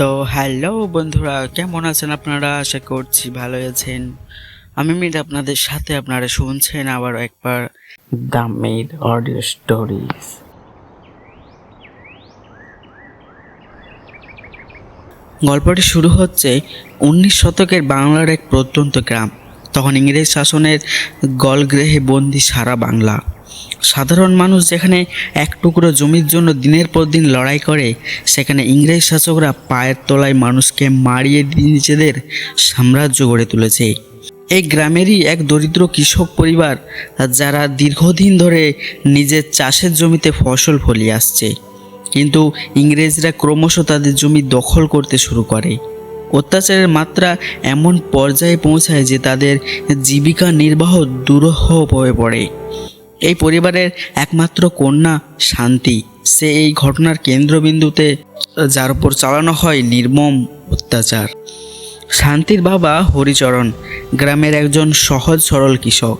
তো হ্যালো বন্ধুরা, কেমন আছেন আপনারা? আশা করছি ভালো আছেন। আমি মিট আপনাদের সাথে, আপনারা শুনছেন আবার একবার দ্য মিড অডিও স্টোরিজ গল্পটি শুরু হচ্ছে উনিশ শতকের বাংলার এক প্রত্যন্ত গ্রাম। তখন ইংরেজ শাসনের গলগ্রেহে বন্দি সারা বাংলা। সাধারণ মানুষ যেখানে এক টুকরো জমির জন্য দিনের পর দিন লড়াই করে, সেখানে ইংরেজ শাসকরা পায়ের তলায় মানুষকে মারিয়ে নিজেদের সাম্রাজ্য গড়ে তুলেছে। এই গ্রামেরই এক দরিদ্র কৃষক পরিবার, যারা দীর্ঘদিন ধরে নিজের চাষের জমিতে ফসল ফলিয়ে আসছে। কিন্তু ইংরেজরা ক্রমশ তাদের জমি দখল করতে শুরু করে। অত্যাচারের মাত্রা এমন পর্যায়ে পৌঁছায় যে তাদের জীবিকা নির্বাহ দুরূহ হয়ে পড়ে। এই পরিবারের একমাত্র কন্যা শান্তি। সে এই ঘটনার কেন্দ্রবিন্দুতে, যার উপর চালানো হয় নির্মম অত্যাচার। শান্তির বাবা হরিচরণ গ্রামের একজন সহজ সরল কৃষক,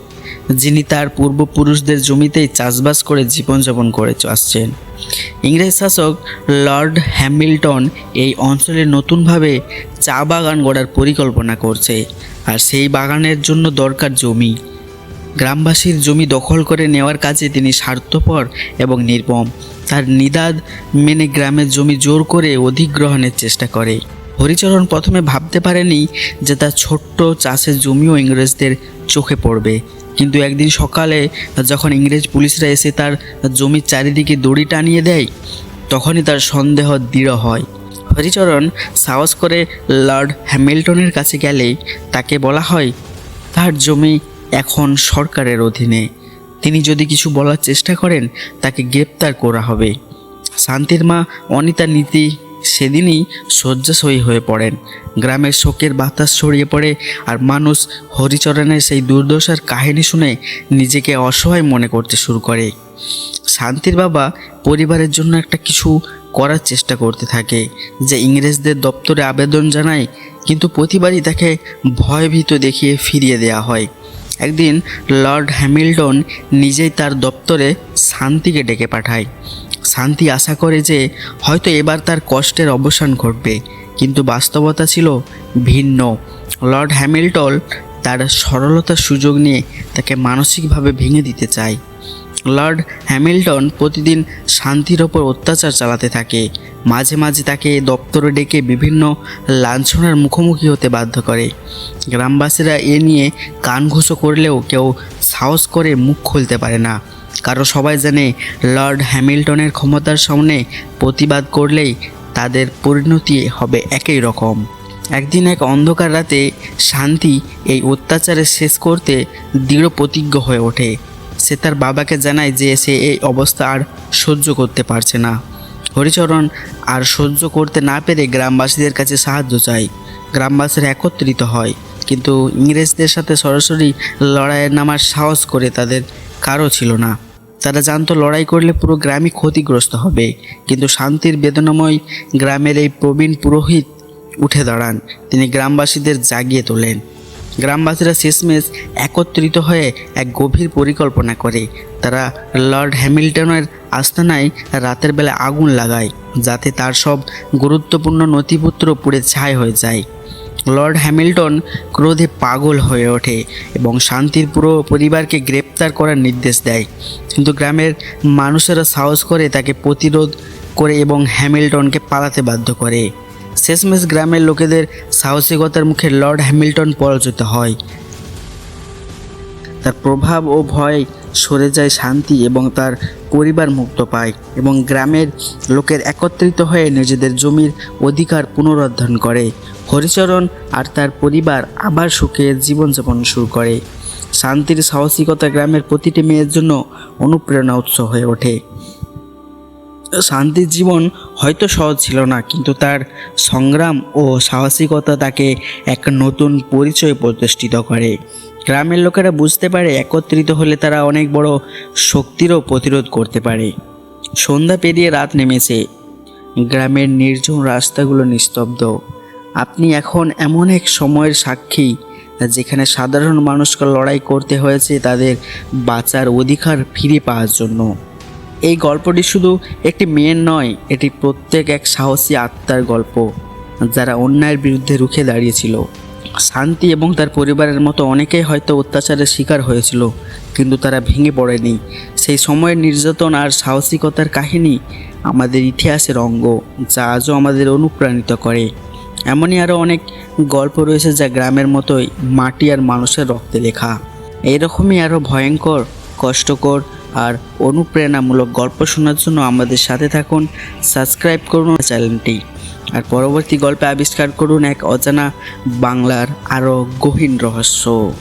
যিনি তার পূর্বপুরুষদের জমিতেই চাষবাস করে জীবনযাপন করে আসছেন। ইংরেজ শাসক লর্ড হ্যামিল্টন এই অঞ্চলে নতুনভাবে চা বাগান গড়ার পরিকল্পনা করছে, আর সেই বাগানের জন্য দরকার জমি। গ্রামবাসীর জমি দখল করে নেওয়ার কাজে তিনি স্বার্থপর এবং নির্মম। তার নিদাদ মেনে গ্রামের জমি জোর করে অধিগ্রহণের চেষ্টা করে। হরিচরণ প্রথমে ভাবতে পারেনি যে তার ছোট্ট চাষের জমিও ইংরেজদের চোখে পড়বে। কিন্তু একদিন সকালে যখন ইংরেজ পুলিশরা এসে তার জমির চারিদিকে দড়ি টানিয়ে দেয়, তখনই তার সন্দেহ দৃঢ় হয়। হরিচরণ সাহস করে লর্ড হ্যামিল্টনের কাছে গেলে তাকে বলা হয়, তার জমি এখন সরকারের অধীনে। তিনি যদি কিছু বলার চেষ্টা করেন, তাকে গ্রেপ্তার করা হবে। শান্তির মা অনিতা নীতি সেদিনই শয্যাশয়ী হয়ে পড়েন। গ্রামের শোকের বাতাস ছড়িয়ে পড়ে আর মানুষ হরিচরণের সেই দুর্দশার কাহিনী শুনে নিজেকে অসহায় মনে করতে শুরু করে। শান্তির বাবা পরিবারের জন্য একটা কিছু করার চেষ্টা করতে থাকে, যে ইংরেজদের দপ্তরে আবেদন জানায়, কিন্তু প্রতিবারই তাকে ভয়ভীত দেখিয়ে ফিরিয়ে দেওয়া হয়। একদিন লর্ড হ্যামিল্টন নিজেই তার দপ্তরে শান্তিকে ডেকে পাঠায়। শান্তি আশা করে যে হয়তো এবার তার কষ্টের অবসান ঘটবে, কিন্তু বাস্তবতা ছিল ভিন্ন। লর্ড হ্যামিল্টন তার সরলতার সুযোগ নিয়ে তাকে মানসিকভাবে ভেঙে দিতে চায়। লর্ড হ্যামিল্টন প্রতিদিন শান্তির ওপর অত্যাচার চালাতে থাকে। মাঝে মাঝে তাকে দপ্তরে ডেকে বিভিন্ন লাঞ্ছনার মুখোমুখি হতে বাধ্য করে। গ্রামবাসীরা এ নিয়ে কান ঘুষো করলেও কেউ সাহস করে মুখ খুলতে পারে না। কারণ সবাই জানে লর্ড হ্যামিল্টনের ক্ষমতার সামনে প্রতিবাদ করলেই তাদের পরিণতি হবে একই রকম। একদিন এক অন্ধকার রাতে শান্তি এই অত্যাচারে শেষ করতে দৃঢ় প্রতিজ্ঞ হয়ে ওঠে। সে তার বাবাকে জানায় যে সে এই অবস্থা আর সহ্য করতে পারছে না। হরিচরণ আর সহ্য করতে না পেরে গ্রামবাসীদের কাছে সাহায্য চায়। গ্রামবাসীরা একত্রিত হয়, কিন্তু ইংরেজদের সাথে সরাসরি লড়াইয়ে নামার সাহস করে তাদের কারও ছিল না। তারা জানতো লড়াই করলে পুরো গ্রামই ক্ষতিগ্রস্ত হবে, কিন্তু শান্তির বেদনাময় গ্রামের এই প্রবীণ পুরোহিত উঠে দাঁড়ান। তিনি গ্রামবাসীদের জাগিয়ে তোলেন। গ্রামবাসীরা শেষমেশ একত্রিত হয়ে এক গভীর পরিকল্পনা করে। তারা লর্ড হ্যামিল্টনের আস্তানায় রাতের বেলা আগুন লাগায়, যাতে তার সব গুরুত্বপূর্ণ নথিপত্র পুড়ে ছাই হয়ে যায়। লর্ড হ্যামিল্টন ক্রোধে পাগল হয়ে ওঠে এবং শান্তির পুরো পরিবারকে গ্রেপ্তার করার নির্দেশ দেয়। কিন্তু গ্রামের মানুষেরা সাহস করে তাকে প্রতিরোধ করে এবং হ্যামিল্টনকে পালাতে বাধ্য করে। শেষমেশ গ্রামের লোকেদের সাহসিকতার মুখে লর্ড হ্যামিল্টন পরাজিত হয়। তার প্রভাব ও ভয় সরে যায় শান্তি এবং তার পরিবার মুক্ত পায় এবং গ্রামের লোকের একত্রিত হয়ে নিজেদের জমির অধিকার পুনরুদ্ধার করে। হরিচরণ আর তার পরিবার আবার সুখে জীবনযাপন শুরু করে। শান্তির সাহসিকতা গ্রামের প্রতিটি মেয়ের জন্য অনুপ্রেরণা উৎস হয়ে ওঠে। শান্তির জীবন হয়তো সহজ ছিল না, কিন্তু তার সংগ্রাম ও সাহসিকতা তাকে এক নতুন পরিচয় প্রতিষ্ঠিত করে। গ্রামের লোকেরা বুঝতে পারে, একত্রিত হলে তারা অনেক বড় শক্তিরও প্রতিরোধ করতে পারে। সন্ধ্যা পেরিয়ে রাত নেমেছে। গ্রামের নির্জন রাস্তাগুলো নিস্তব্ধ। আপনি এখন এমন এক সময়ের সাক্ষী, যেখানে সাধারণ মানুষকে লড়াই করতে হয়েছে তাদের বাঁচার অধিকার ফিরে পাওয়ার জন্য। এই গল্পটি শুধু একটি মেয়ের নয়, এটি প্রত্যেক এক সাহসী আত্মার গল্প, যারা অন্যায়ের বিরুদ্ধে রুখে দাঁড়িয়েছিল। শান্তি এবং তার পরিবারের মতো অনেকেই হয়তো অত্যাচারের শিকার হয়েছিল, কিন্তু তারা ভেঙে পড়েনি। সেই সময়ের নির্যাতন আর সাহসিকতার কাহিনী আমাদের ইতিহাসের অঙ্গ, যা আজও আমাদের অনুপ্রাণিত করে। এমনই আরও অনেক গল্প রয়েছে যা গ্রামের মতোই মাটি আর মানুষের রক্তে লেখা। এরকমই আরও ভয়ঙ্কর, কষ্টকর আর অনুপ্রেরণামূলক গল্প শোনার জন্য আমাদের সাথে থাকুন, সাবস্ক্রাইব করুন চ্যানেলটি। আর পরবর্তী গল্পে আবিষ্কার করুন এক অজানা বাংলার আরও গহীন রহস্য।